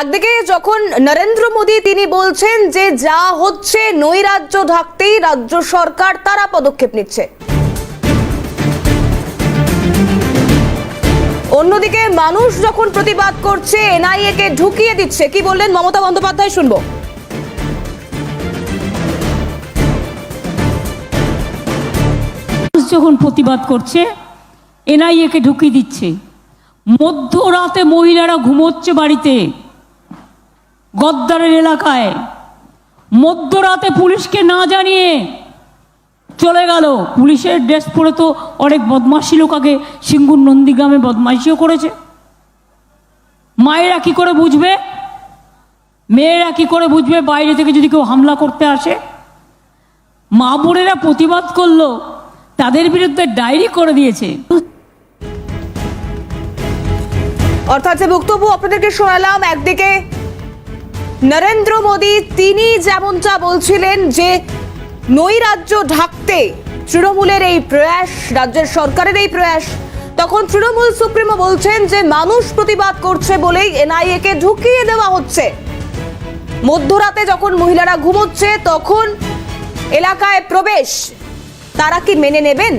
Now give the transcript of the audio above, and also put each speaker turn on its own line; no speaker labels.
একদিকে যখন নরেন্দ্র মোদী তিনি বলছেন যে যা হচ্ছে নৈরাজ্য ঢাকতেই রাজ্য সরকার তারা পদক্ষেপ নিচ্ছে। অন্যদিকে মানুষ যখন প্রতিবাদ করছে, এনআইএ কে ঢুকিয়ে দিচ্ছে, কি বললেন মমতা বন্দ্যোপাধ্যায় শুনব।
যখন প্রতিবাদ করছে এনআইএকে ঢুকিয়ে দিচ্ছে, মধ্যরাতে মহিলারা ঘুমোচ্ছে বাড়িতে। গদ্দারের এলাকায়। মধ্যরাতে পুলিশকে না জানিয়ে চলে গেল। পুলিশের ড্রেস পরে তো অনেক বদমাশি লোক আগে সিঙ্গুর নন্দীগ্রামে বদমাইশিও করেছে। মায়েরা কি করে বুঝবে? মেয়েরা কি করে বুঝবে? বাইরে থেকে যদি কেউ হামলা করতে আসে? মা বোনেরা প্রতিবাদ করল, তাদের বিরুদ্ধে ডায়েরি করে দিয়েছে।
অর্থাৎ যে বক্তব্য আপনাদেরকে শোনালাম, একদিকে নরেন্দ্র মোদী, তিনি যেমনটা বলছিলেন যে নৈরাজ্য ঢাকতে তৃণমূলের এই প্রয়াস, রাজ্যের সরকারের এই প্রয়াস, তখন তৃণমূল সুপ্রিমো বলছেন যে মানুষ প্রতিবাদ করছে বলেই এনআইএ কে ঢুকিয়ে দেওয়া হচ্ছে। মধ্যরাতে যখন মহিলারা ঘুমোচ্ছে, তখন এলাকায় প্রবেশ, তারা কি মেনে নেবেন?